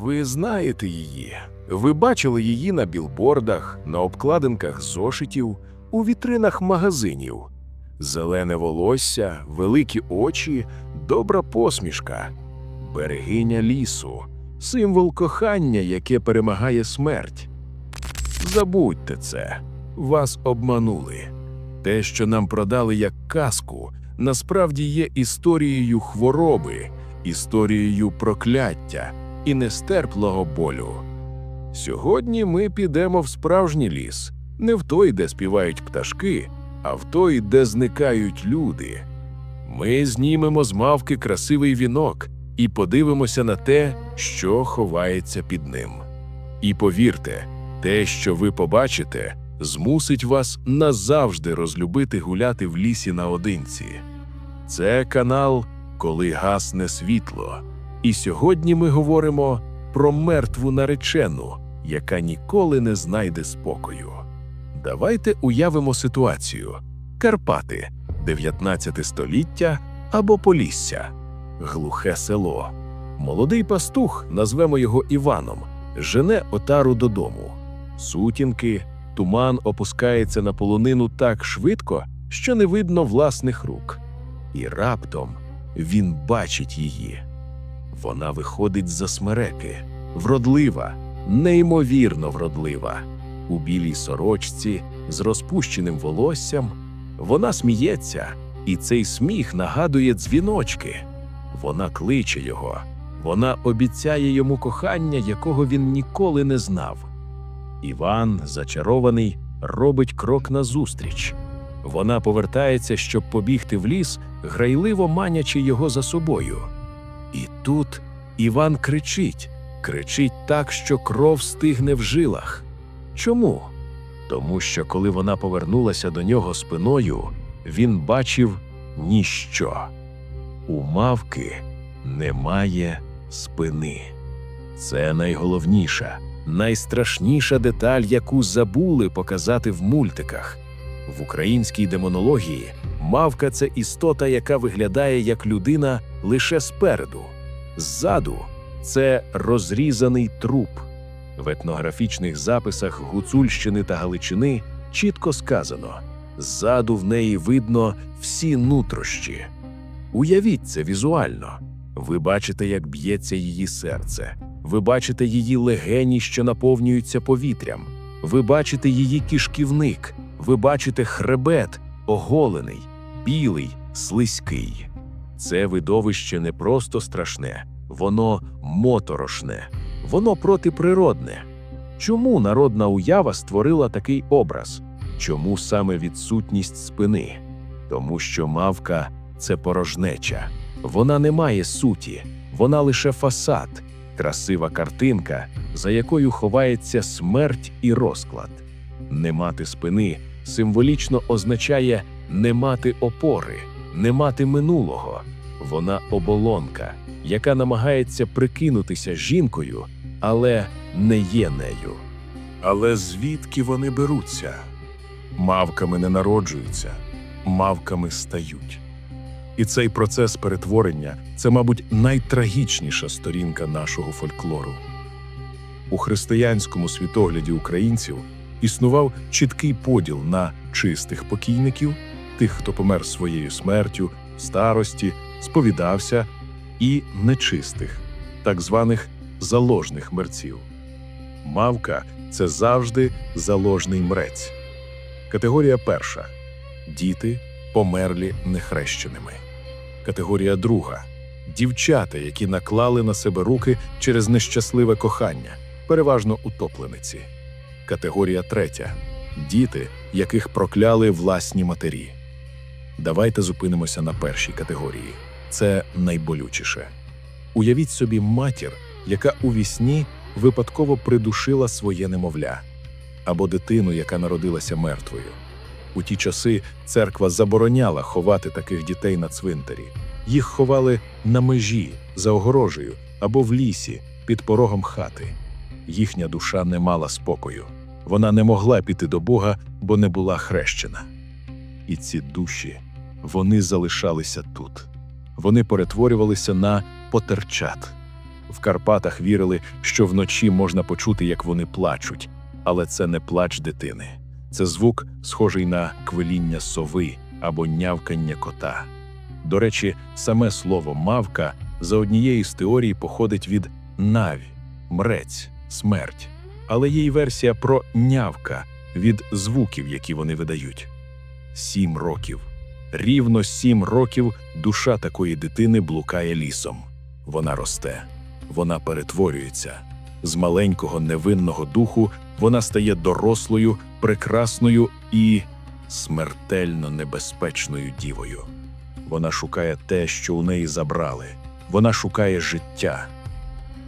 Ви знаєте її. Ви бачили її на білбордах, на обкладинках зошитів, у вітринах магазинів. Зелене волосся, великі очі, добра посмішка, берегиня лісу, символ кохання, яке перемагає смерть. Забудьте це, вас обманули. Те, що нам продали як казку, насправді є історією хвороби, історією прокляття і нестерплого болю. Сьогодні ми підемо в справжній ліс, не в той, де співають пташки, а в той, де зникають люди. Ми знімемо з мавки красивий вінок і подивимося на те, що ховається під ним. І повірте, те, що ви побачите, змусить вас назавжди розлюбити гуляти в лісі наодинці. Це канал, коли гасне світло. І сьогодні ми говоримо про мертву наречену, яка ніколи не знайде спокою. Давайте уявимо ситуацію: Карпати, 19 століття або Полісся, глухе село. Молодий пастух, назвемо його Іваном, жене отару додому. Сутінки, туман опускається на полонину так швидко, що не видно власних рук. І раптом він бачить її. Вона виходить за смереки, вродлива, неймовірно вродлива. У білій сорочці з розпущеним волоссям. Вона сміється, і цей сміх нагадує дзвіночки. Вона кличе його, вона обіцяє йому кохання, якого він ніколи не знав. Іван, зачарований, робить крок назустріч. Вона повертається, щоб побігти в ліс, грайливо манячи його за собою. І тут Іван кричить, кричить так, що кров стигне в жилах. Чому? Тому що коли вона повернулася до нього спиною, він бачив ніщо. У мавки немає спини. Це найголовніша, найстрашніша деталь, яку забули показати в мультиках. В українській демонології мавка це істота, яка виглядає як людина лише спереду. Ззаду це розрізаний труп. В етнографічних записах Гуцульщини та Галичини чітко сказано: ззаду в неї видно всі нутрощі. Уявіть це візуально. Ви бачите, як б'ється її серце, ви бачите її легені, що наповнюються повітрям, ви бачите її кишківник, ви бачите хребет, оголений, білий, слизький. Це видовище не просто страшне, воно моторошне, воно протиприродне. Чому народна уява створила такий образ? Чому саме відсутність спини? Тому що мавка це порожнеча, вона не має суті, вона лише фасад, красива картинка, за якою ховається смерть і розклад. Не мати спини символічно означає не мати опори, не мати минулого. Вона оболонка, яка намагається прикинутися жінкою, але не є нею. Але звідки вони беруться? Мавками не народжуються, мавками стають. І цей процес перетворення це, мабуть, найтрагічніша сторінка нашого фольклору. У християнському світогляді українців існував чіткий поділ на чистих покійників, тих, хто помер своєю смертю, старості, сповідався, і нечистих, так званих заложних мерців. Мавка це завжди заложний мрець. Категорія перша діти, померлі нехрещеними. Категорія друга дівчата, які наклали на себе руки через нещасливе кохання, переважно утоплениці. Категорія третя діти, яких прокляли власні матері. Давайте зупинимося на першій категорії. Це найболючіше. Уявіть собі матір, яка у вісні випадково придушила своє немовля, або дитину, яка народилася мертвою. У ті часи церква забороняла ховати таких дітей на цвинтарі. Їх ховали на межі, за огорожею або в лісі, під порогом хати. Їхня душа не мала спокою. Вона не могла піти до Бога, бо не була хрещена. І ці душі, вони залишалися тут. Вони перетворювалися на потерчат. В Карпатах вірили, що вночі можна почути, як вони плачуть, але це не плач дитини. Це звук, схожий на квиління сови або нявкання кота. До речі, саме слово мавка за однією з теорій походить від наві, мрець, смерть. Але є й версія про нявка від звуків, які вони видають. Сім років. Рівно сім років душа такої дитини блукає лісом. Вона росте, вона перетворюється. З маленького невинного духу вона стає дорослою, прекрасною і смертельно небезпечною дівою. Вона шукає те, що у неї забрали. Вона шукає життя.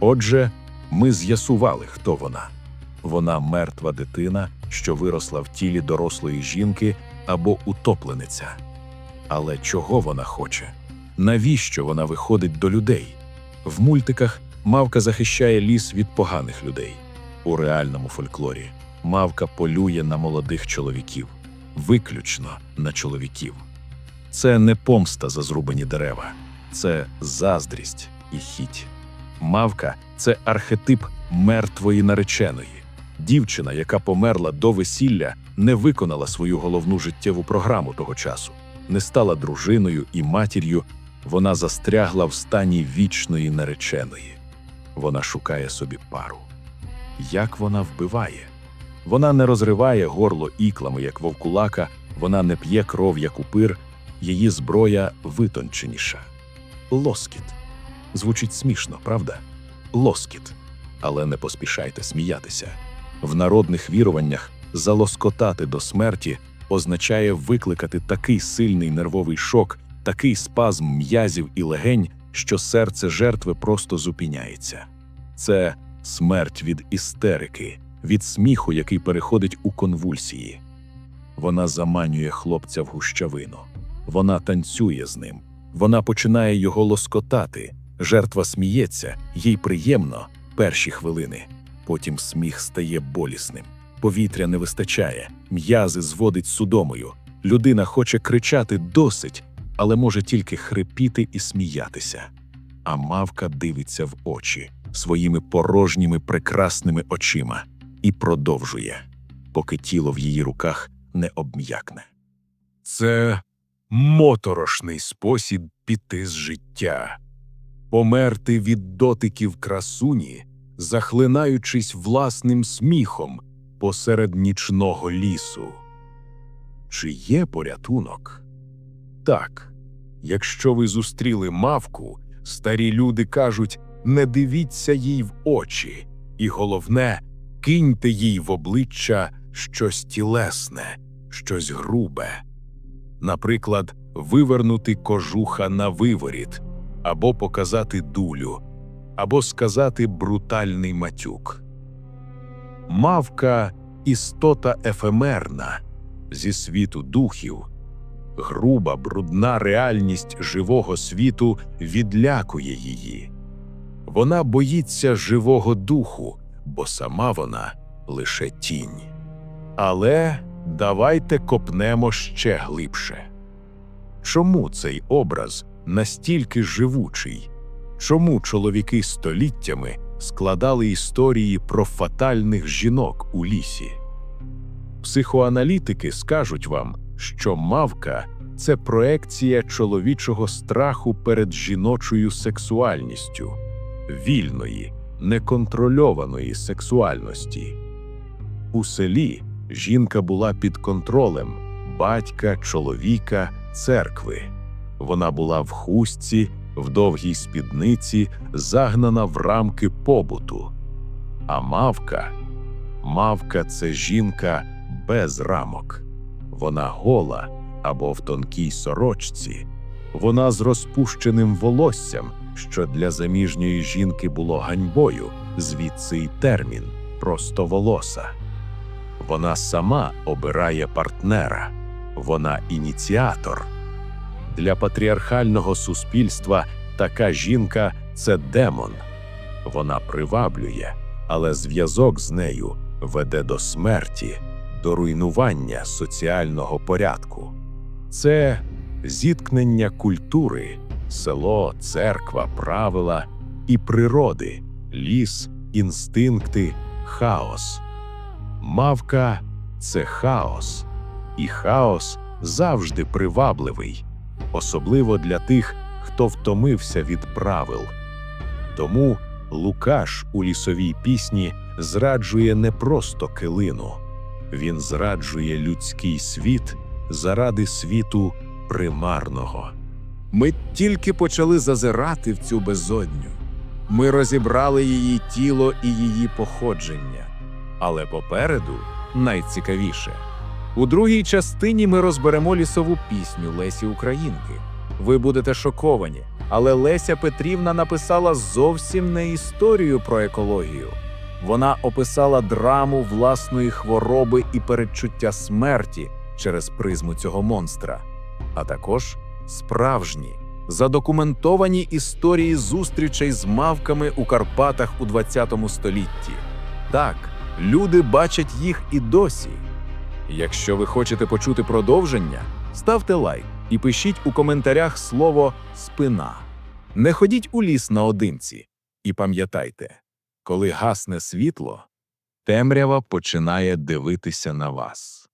Отже, ми з'ясували, хто вона. Вона мертва дитина, що виросла в тілі дорослої жінки або утоплениця. Але чого вона хоче? Навіщо вона виходить до людей? В мультиках мавка захищає ліс від поганих людей. У реальному фольклорі мавка полює на молодих чоловіків, виключно на чоловіків. Це не помста за зрубані дерева, це заздрість і хіть. Мавка це архетип мертвої нареченої. Дівчина, яка померла до весілля, не виконала свою головну життєву програму того часу, не стала дружиною і матір'ю, вона застрягла в стані вічної нареченої. Вона шукає собі пару. Як вона вбиває? Вона не розриває горло іклами, як вовкулака, вона не п'є кров, як упир, її зброя витонченіша. Лоскіт. Звучить смішно, правда? Лоскіт. Але не поспішайте сміятися. В народних віруваннях залоскотати до смерті означає викликати такий сильний нервовий шок, такий спазм м'язів і легень, що серце жертви просто зупиняється. Це смерть від істерики, від сміху, який переходить у конвульсії. Вона заманює хлопця в гущавину. Вона танцює з ним. Вона починає його лоскотати. Жертва сміється, їй приємно перші хвилини. Потім сміх стає болісним. Повітря не вистачає, м'язи зводить судомою. Людина хоче кричати досить, але може тільки хрипіти і сміятися. А мавка дивиться в очі своїми порожніми прекрасними очима і продовжує, поки тіло в її руках не обм'якне. Це моторошний спосіб піти з життя, померти від дотиків красуні, захлинаючись власним сміхом посеред нічного лісу. Чи є порятунок? Так, якщо ви зустріли мавку, старі люди кажуть не дивіться їй в очі, і головне, киньте їй в обличчя щось тілесне, щось грубе. Наприклад, вивернути кожуха на виворіт, або показати дулю, або сказати брутальний матюк. Мавка істота ефемерна зі світу духів. Груба, брудна реальність живого світу відлякує її. Вона боїться живого духу, бо сама вона лише тінь. Але давайте копнемо ще глибше. Чому цей образ настільки живучий? Чому чоловіки століттями складали історії про фатальних жінок у лісі? Психоаналітики скажуть вам, що мавка це проекція чоловічого страху перед жіночою сексуальністю, вільної, неконтрольованої сексуальності. У селі жінка була під контролем батька, чоловіка, церкви. Вона була в хустці, в довгій спідниці, загнана в рамки побуту. А мавка мавка це жінка без рамок. Вона гола або в тонкій сорочці. Вона з розпущеним волоссям, що для заміжньої жінки було ганьбою, звідси й термін простоволоса. Вона сама обирає партнера, вона ініціатор. Для патріархального суспільства така жінка це демон. Вона приваблює, але зв'язок з нею веде до смерті, до руйнування соціального порядку. Це зіткнення культури, село, церква, правила і природи, ліс, інстинкти, хаос. Мавка це хаос, і хаос завжди привабливий, особливо для тих, хто втомився від правил. Тому Лукаш у лісовій пісні зраджує не просто килину, він зраджує людський світ заради світу примарного. Ми тільки почали зазирати в цю безодню. Ми розібрали її тіло і її походження. Але попереду найцікавіше. У другій частині ми розберемо лісову пісню Лесі Українки. Ви будете шоковані, але Леся Петрівна написала зовсім не історію про екологію. Вона описала драму власної хвороби і передчуття смерті через призму цього монстра, а також справжні, задокументовані історії зустрічей з мавками у Карпатах у ХХ столітті. Так, люди бачать їх і досі. Якщо ви хочете почути продовження, ставте лайк і пишіть у коментарях слово спина. Не ходіть у ліс наодинці. І пам'ятайте, коли гасне світло, темрява починає дивитися на вас.